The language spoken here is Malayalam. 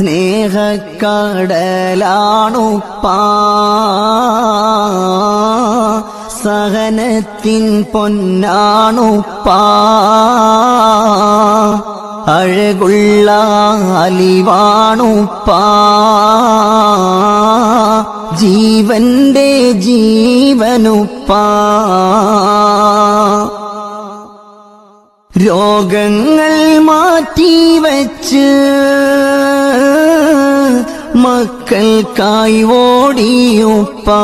സ്നേഹക്കടലാണുപ്പാ. സഹനത്തിൻ പൊന്നാണുപ്പാ. അഴകുള്ള അലിവാണുപ്പാ. ജീവന്റെ ജീവനുപ്പാ. രോഗങ്ങൾ മാറ്റിവെച്ച് മക്കൾക്കായി ഓടിയുപ്പാ